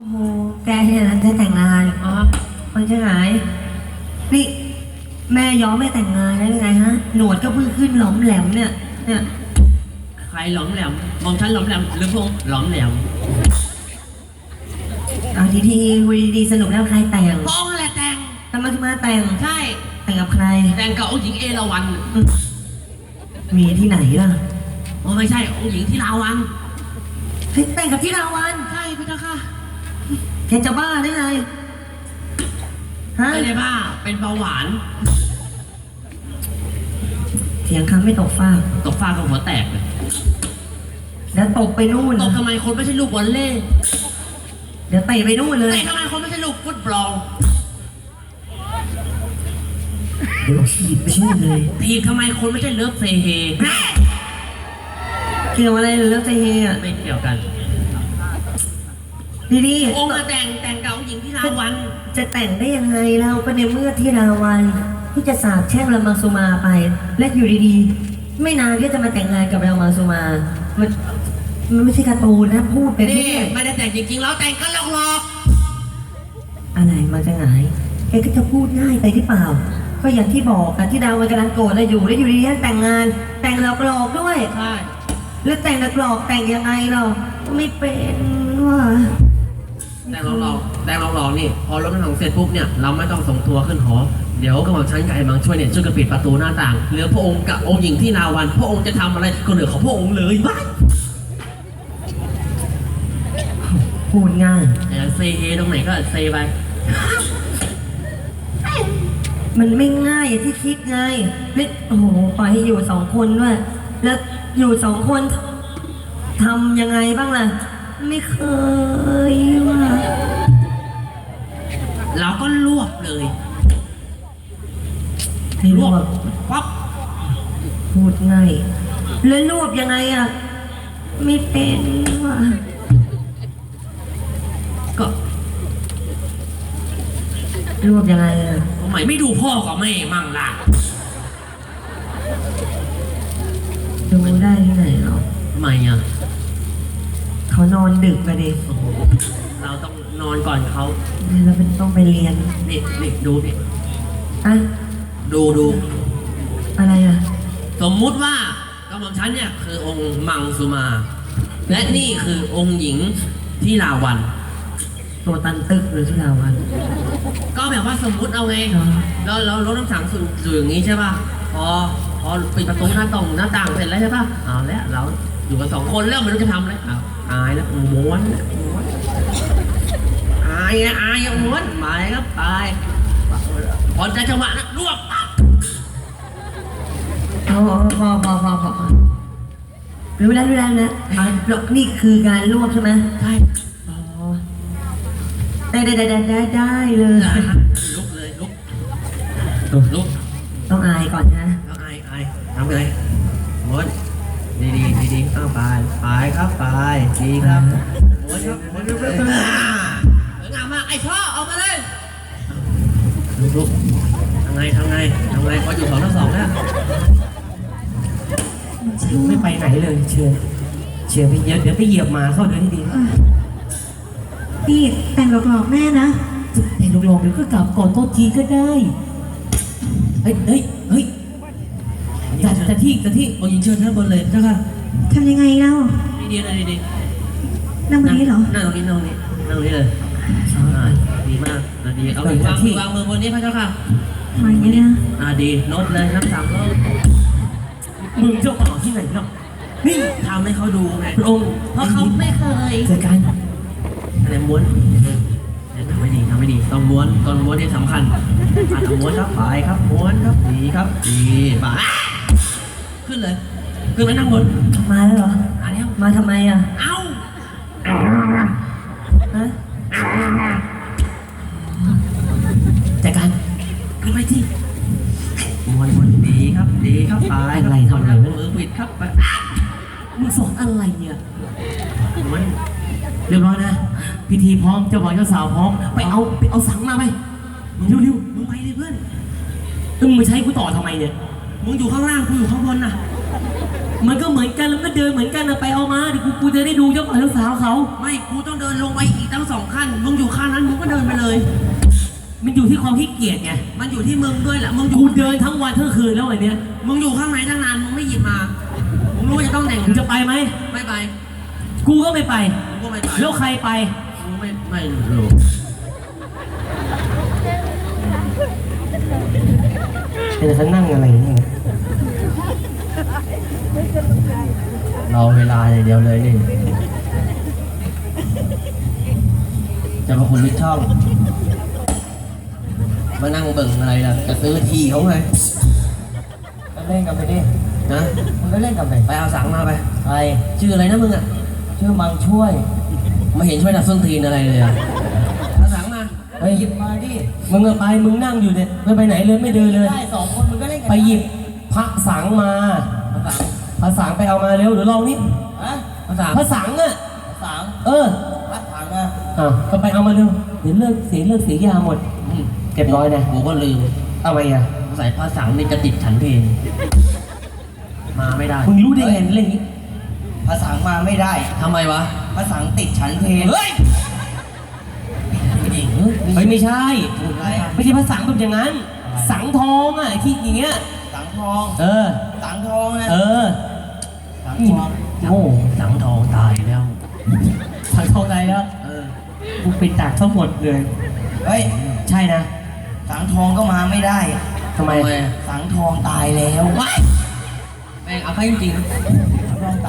โอ้โหแกเนี่ยนะจะแต่งงานอ๋อมันจะหายนี่แม่ยอมไม่แต่งงานได้ยังไงฮะ หนวดก็เพิ่งขึ้นหลอมแหลมเนี่ยเนี่ยใครหลอมแหลมมองฉันหลอมแหลมหรือพวกหลอมแหลมเอาทีทีคุยดีๆสรุปแล้วใครแต่งพองแหละแต่งทำไมถึงมาแต่งใช่แต่งกับใคร แต่งกับองค์หญิงเอราวัณอืมมีที่ไหนล่ะโอ้ไม่ใช่องค์หญิงที่ลาวังเฮ้ยแต่งกับที่ราวันใช่พระเจ้าค่ะ แกจะบ้าได้ไงฮะไม่ได้บ้า เป็นเบาหวานเถียงคำไม่ตกฟ้ากตกฟ้ากับหัวแตกเลยแล้วตกไปนู่น ตกทำไมคนไม่ใช่ลูกบอลเล่เดี๋ยวเตะไปนู่นเลยแต่ทำไมคนไม่ใช่ลูกฟุตบอลเดี๋ยวฉีดไปนู่นเลยทีมทำไมคนไม่ใช่เลิฟเซเฮ เกี่ยวอะไรเลยแล้วใจเฮอะ ไม่เกี่ยวกัน ดีดีองค์มาแต่งแต่งกับองค์หญิงที่ลาวังจะแต่งได้ยังไงเราก็ในเมื่อที่ราวันที่จะสาบแช่งรามาสุมาไป และอยู่ดีๆ ไม่นานก็จะมาแต่งงานกับรามาสุมา มันมันไม่ใช่การ์ตูนนะพูดไปนี่เรื่อยไม่ได้แต่งจริงๆแล้วแต่งกันหลอกอะไรมันจะหงายแกก็จะพูดง่ายไปหรือเปล่า ก็อย่างที่บอกอะที่ดาวมันกำลังโกรธเราอยู่แล้วอยู่ดีๆแต่งงาน แต่งหลอกๆด้วยๆใช่แล้วแต่งหลอกๆแต่งยังไงเราไม่เป็นว่ะ แต่งหลอกๆแต่งหลอกๆนี่ พอรถน้ำหนังเสร็จปุ๊บเนี่ย เราไม่ต้องส่งตัวขึ้นหอ เดี๋ยวกำลังชั้นกับไอ้มังช่วยเนี่ยช่วยกันปิดประตูหน้าต่าง เหลือพระองค์กับองค์หญิงที่นาวัน พระองค์จะทำอะไรก็เหลือของพระองค์เลยว้ายพูดง่ายแต่เซเฮตรงไหนก็เซไป มันไม่ง่ายอย่างที่คิดไงแล้วโอ้โหปล่อยให้อยู่สองคนด้วย แล้วอยู่สองคนทำยังไงบ้างล่ะ ไม่เคยว่ะเราก็รวบเลยให้รวบปั๊บพูดง่ายแล้วรวบยังไงอะ ไม่เป็นว่ะก็รวบยังไงอะทำไมไม่ดูพ่อกับแม่มั่งล่ะดูได้ที่ไหนเนาะทำไมอะ เขานอนดึกไปดิโอ้โหเราต้องนอนก่อนเขาแล้วเป็นต้องไปเรียน นี่นี่ดูนี่อะดูดู อะไรอะ สมมุติว่ากำลังฉันเนี่ยคือองค์มังสุมา และนี่คือองค์หญิงที่ลาวัน ตัวตันตึกหรือที่ราวัน ก็แบบว่าสมมุติเอาไงอ๋อเราเรารถน้ำสังสู่สู่อย่างนี้ใช่ป่ะ พอพ อปิดประตูหน้าต่างหน้าต่างเสร็จแล้วใช่ป่ะเอาแล้วเราอยู่กันสองคนแล้วไม่รู้จะทำอะไรเอาอายแล้วม้วนแล้วม้วนอายนะอายม้วนมาเลยครับไปพอใจจังหวะนะรวบปั๊บเอพอพอพอพอรู้แล้วรู้แล้วนะอะหรอกนี่คือการรวบใช่ไหมใช่อ๋อได้ได้ได้ได้ได้ได้เลย ลุกเลยลุกลุกต้องอายก่อนนะ แล้วอายอาย ทำไงม้วนดีดีดีดีเอาไปไปครับไปดีครับม้วนครับม้วนครับสวยงามมากไอ้พ่อออกมาเลยลุกลุกทำไงทำไงทำไงพออยู่สองต่อสองแล้วไม่ไปไหนเลยเชื่อเชื่อไปเยอะเดี๋ยวไปเหยียบหมาเข้าเดินที่ดีพี่แต่งหลอกๆแม่นะแต่ลงๆเดี๋ยวก็กลับก่อนโทษทีก็ได้ เฮ้ยเฮ้ยเฮ้ย จัดจัดที่จัดที่โอ้ยิงเชิญท่านบนเลยเจ้าค่ะทำยังไงเล่าดีดีเลยดีดีนั่งบนนี้เหรอนั่งตรงนี้นั่งตรงนี้นั่งตรงนี้เลยอ่าดีมากอ่าดีเอามือวางมือวางมือบนนี้พระเจ้าค่ะมาอย่างนี้นะอ่าดีโน้ตเลยนับสามโน้ตมึงเจ้าบ่าวที่ไหนเนาะนี่ทำให้เขาดูไงพระองค์เพราะเขาไม่เคยเจอกันอะไรม้วนเนี่ยทำไม่ดีทำไม่ดีต้องม้วนตอนม้วนที่สำคัญอะต้องม้วนครับไปครับม้วนครับดีครับดีไปขึ้น เลยขึ้นไปนั่งบนมาแล้วเหรออะแล้ว มาทำไมอะ เอ้าฮะเจอกันขึ้นไปที่ม้วนม้วนดีครับดีครับไปอะไรทำอะไรมือปิดครับไปมึงสอนอะไรเนี่ยม้วนเรียบร้อยนะ พิธีพร้อมเจ้าบ่าวเจ้าสาวพร้อม ไปเอาไปเอาสังมาไปเร็วเร็วมึงไปดิเพื่อนๆมึงมาใช้กูต่อทำไมเนี่ย มึงอยู่ข้างล่างกูอยู่ข้างบนน่ะ มันก็เหมือนกันแล้วก็เดินเหมือนกันนะไปเอามาเดี๋ยวกูกูจะได้ดูเจ้าบ่าวเจ้าสาวเขา ไม่กูต้องเดินลงไปอีกตั้งสองขั้นมึงอยู่ข้างนั้นมึงก็เดินไปเลย มันอยู่ที่ความขี้เกียจไง มันอยู่ที่มึงด้วยแหละมึงอยู่กูเดินทั้งวันทั้งคืนแล้ววันเนี้ยมึงอยู่ข้างในตั้งนานมึงไม่หยิบมามึงรู้ว่าจะต้องแต่งมึงจะไปไหม ไม่ไปกูก็ไม่ไป กูก็ไม่ไปแล้วใครไป กูไม่ไม่รู้ แต่ฉันนั่งอะไรเนี่ย รอเวลาอย่างเดียวเลยนี่ จะมาคุณมิช่องมานั่งเบิ่งอะไรล่ะ จะซื้อที่เขาไงก็เล่นกันไปดินะมันก็เล่นกันไปไปเอาสังมาไปไปชื่ออะไรนะมึงอะ ชื่อมังช่วยไม่เห็นช่วยดับส้นตีนอะไรเลยอะเอาสังมาเฮ้ยหยิบมาดิ มึงอะไป มึงนั่งอยู่เนี่ยไม่ไปไหนเลยไม่เดินเลย ได้สองคนมึงก็เล่นกันไปหยิบพระสังมาเอาสัง พระสังไปเอามาเร็วเดี๋ยวลองนี่เอาสังพระสังอะสังเออวัดสังอะอะก็ไปเอามาเร็วเดี๋ยวเลิกเสียเลิกเสียยาหมดอืมเก็บร้อยนะกูก็ลืมเอาไปอะใส่พระสังนี่จะติดฉันเพลงมาไม่ได้มึงรู้ได้ไงเล่นนี้ภาษามาไม่ได้ทำไมวะภาษาติดฉันเพลงเฮ้ยไม่ดีเฮ้ยเฮ้ยไม่ใช่พูดอะไรอะไม่ใช่พระสังแบบอย่างนั้น สังทองอะที่อย่างเงี้ยสังทอง เออ สังทองนะเออสังทองโอ้สังทองตายแล้วสังทองไหนแล้ว เออกูไปตักทั้งหมดเลย เฮ้ย ใช่นะ สังทองก็มาไม่ได้ทำไมทำไมอะสังทองตายแล้วว้ายแม่งเอาไปจริงม